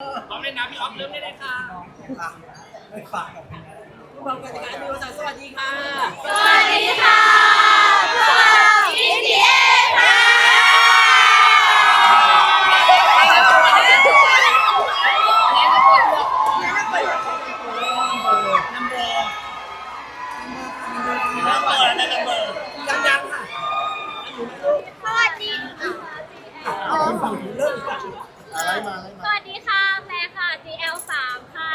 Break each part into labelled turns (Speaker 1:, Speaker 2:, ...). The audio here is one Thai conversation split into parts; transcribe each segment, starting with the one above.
Speaker 1: พร้อมเลยนะพี่ออฟเริ่มได้เลยค่ะ
Speaker 2: ไม่ฝากกับเป็นไง
Speaker 3: ผู้บังคับการมีภาษาสวัสดีค่ะ
Speaker 4: สวัสดีค่ะพวกเราอินเดียค่ะ
Speaker 1: นัมเบอร์นะนัมเบอร์
Speaker 3: ดังๆค่ะ
Speaker 4: สวัสดี
Speaker 3: เอาฝั่งเริ่มก่อน
Speaker 2: อะไรมาอะไร
Speaker 4: ส
Speaker 2: มา
Speaker 4: วัสดีค่ะแพรค่ะ GL 3ค่ะ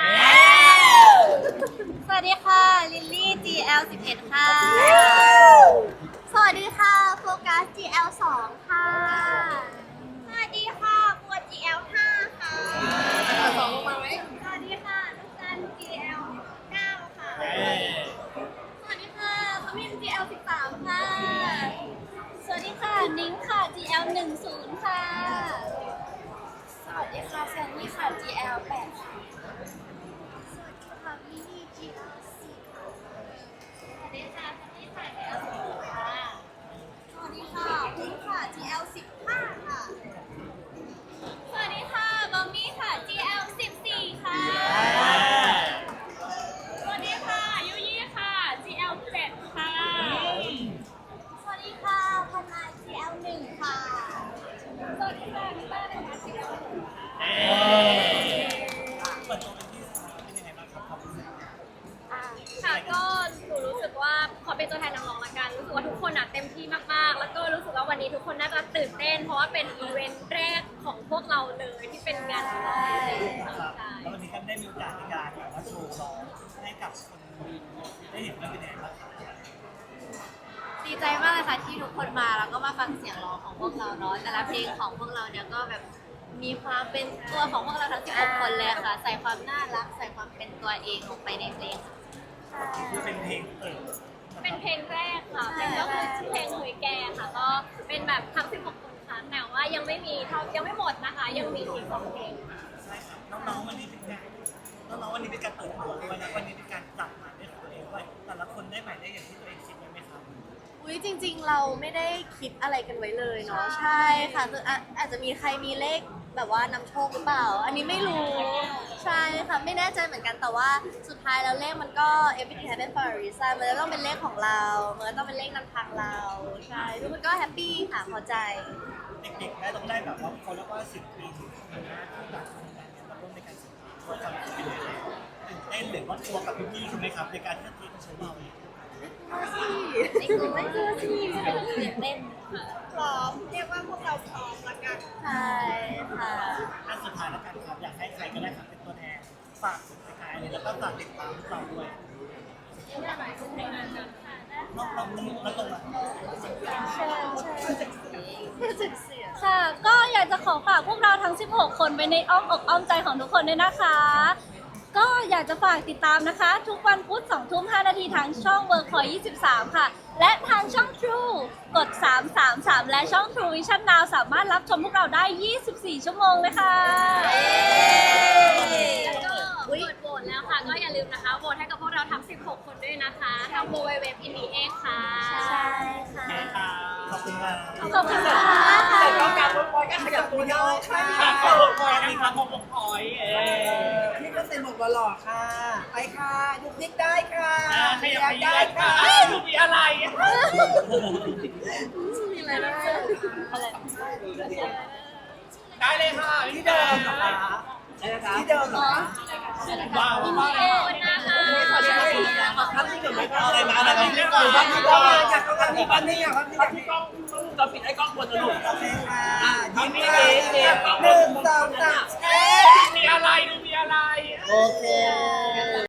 Speaker 4: สวัสดีค่ะ ลิลลี่ GL 11ค่ะ สวัสดีค่ะ โฟกัส GL 2ค่ะ สวัสดีค่ะบัว GL 5ค่ะ
Speaker 3: สองลงมาไหม
Speaker 4: สวัสดีค่ะลูกจัน GL 9ค่ะ สวัสดีค่ะขมิ้น GL 13ค่ะ สวัสดีค่ะ นิ้งค่ะ GL 10ค่ะ สวัสดีค่ะแซนนี่ค่ะ GL 8ค่ะ สวัสดีค่ะมินี่ GL 4ค่ะ สวัสดีค่ะซันนี่ค่ะ GL 16ค่ะ สวัสดีค่ะพิงค่ะ GL 15ค่ะ สวัสดีค่ะบอมมี่ค่ะ GL 14ค่ะ สวัสดีค่ะ ยูยี่ค่ะ GL 7ค่ะ สวัสดีค่ะพันนาย GL 1ค่ะ สวัสดีค่ะนิต้านะคะ GL 1ค่ะ
Speaker 1: เปิดตัวเป็นที่สามเป็นยังไงบ้างครับความรู้สึก
Speaker 4: ค่ะก็หนูรู้สึกว่าขอเป็นตัวแทนน้องๆละกัน รู้สึกว่าทุกคนอะเต็มที่มากๆ แล้วก็รู้สึกว่าวันนี้ทุกคนน่าจะตื่นเต้น เพราะว่าเป็นอีเวนต์แรกของพวกเราเลยที่เป็นงานของเราเลย
Speaker 1: ครับ
Speaker 4: ใช่
Speaker 1: แล้ววันนี้ก็ได้มีโอกาสในการแบบว่าโชว์ร้องให้กับคนดูได้เห็นว่าเป็นยังไงบ้างครับ
Speaker 5: ดีใจมากเลยค่ะที่ทุกคนมาแล้วก็มาฟังเสียงร้องของพวกเราเนาะแต่ละเพลงของพวกเราเนี่ยก็แบบมีความเป็นตัวของพวกเราทั้ง 16 คนเลยค่ะ ใส่ความน่ารัก ใส่ความเป็นตัวเองลงไปในเพลงค่ะ
Speaker 1: คือเป็นเพลงเปิด
Speaker 4: เป็นเพลงแรกค่ะเป็นก็คือชื่อเพลงหุยแกค่ะ ก็เป็นแบบทั้ง 16 คนค่ะแต่ว่ายังไม่มีเท่ายังไม่หมดนะคะ ยังมีอีกสองเพลงค่ะ
Speaker 1: ใช่ครับน้องๆวันนี้เป็นไงน้องๆวันนี้เป็นการเปิดตัวด้วยนะวันนี้ ริง
Speaker 5: ๆ เราไม่ได้คิดอะไรกันไว้เลยเนาะใช่ค่ะคืออะอาจจะมีใครมีเลขแบบว่านำโชคหรือเปล่า อันนี้ไม่รู้ใช่ค่ะไม่แน่ใจเหมือนกันแต่ว่าสุดท้ายแล้วเลขมันก็ everything happen for a reason มันจะต้องเป็นเลขของเรามันก็ต้องเป็นเลขนำทางเราใช่ทุกคนก็แฮปปี้ค่ะพอใจ
Speaker 1: เด็กๆได้ต้องได้แบบว่าเขาเรียกว่าสิบปีถึงปีหน้าที่แบบทำงานเนี่ยมาร่วมในการศึกษาว่าจะเป็นยังไงตื่นเต้นหรือว่ากลัวกับพี่ๆใช่ไหมครับในการที่จะทีมโชว์เราเนี่ย
Speaker 5: ไม่กลัวไม่กลัวสิตื่นเต้น
Speaker 3: พร้อมเรียกว่าพวกเราพร้อมละกัน
Speaker 5: ใช่ค่ะ
Speaker 1: อันสุดท้ายแล้วกันครับอยากให้ใครก็ได้ครับเป็นตัวแทนฝากสุดท้ายเลยแล้วก็ฝากติดตามพวกเราด้วยน้องๆแล้วตรงมา
Speaker 4: ค่ะ ก็อยากจะขอฝากพวกเราทั้ง 16 คนไปในอ้อมอกอ้อมใจของทุกคนด้วยนะคะ ก็อยากจะฝากติดตามนะคะ ทุกวันพุธ2ทุ่ม5นาทีทางช่องเ o อร์คอย23 ค่ะ และทางช่อง True กด 333 และช่อง True Vision Now สามารถรับชมพวกเราได้ 24 ชั่วโมงเลยค่ะแล้วก็กดโหวตแล้วค่ะ ก็อย่าลืมนะคะโหวตให้กับพวกเราทั้ง 16 คนด้วยนะคะทาง www i n d i e ค่ะ
Speaker 5: ใช่ค่ะ
Speaker 1: ขอบคุณครับ
Speaker 4: ขอบคุณค่ะ
Speaker 3: แต่ต้องการรถบอยก็ขยับตัวได้ค่ะ
Speaker 1: ขอบคุณพอยนี่ครับขอบคุณพอยเออ
Speaker 3: นี่ก็เซ็นหมดหล่อๆค่ะ ไปค่ะยุกยิกได้ค่ะ
Speaker 1: ขยับขยั
Speaker 3: ได้
Speaker 1: บ
Speaker 3: ค่ะ
Speaker 1: ดูมีอะไร
Speaker 5: มีอะไรบ้าง
Speaker 1: ได้เลยค่ะที่เดิม
Speaker 3: เหรอคะที่เดิมเหรอคะ
Speaker 1: ว้าวว้าว
Speaker 4: ขอบคุณนะคะ
Speaker 3: ขอใช้ขอทำที่เดิมไหมคะ
Speaker 1: อะไรมาอะไรมาเรื่อง
Speaker 3: บ้า
Speaker 1: บ้านน
Speaker 3: ที่
Speaker 1: ที่
Speaker 3: ก็
Speaker 1: ก็
Speaker 3: มา
Speaker 1: มา
Speaker 3: จากกำลังมีบ้านนี่อะบ้านนี่
Speaker 1: พี่ก้องเราปิดไอ้กล้องบนนะลูก
Speaker 3: โอเคค่ะยิ้มค่ะหนึ่งสองส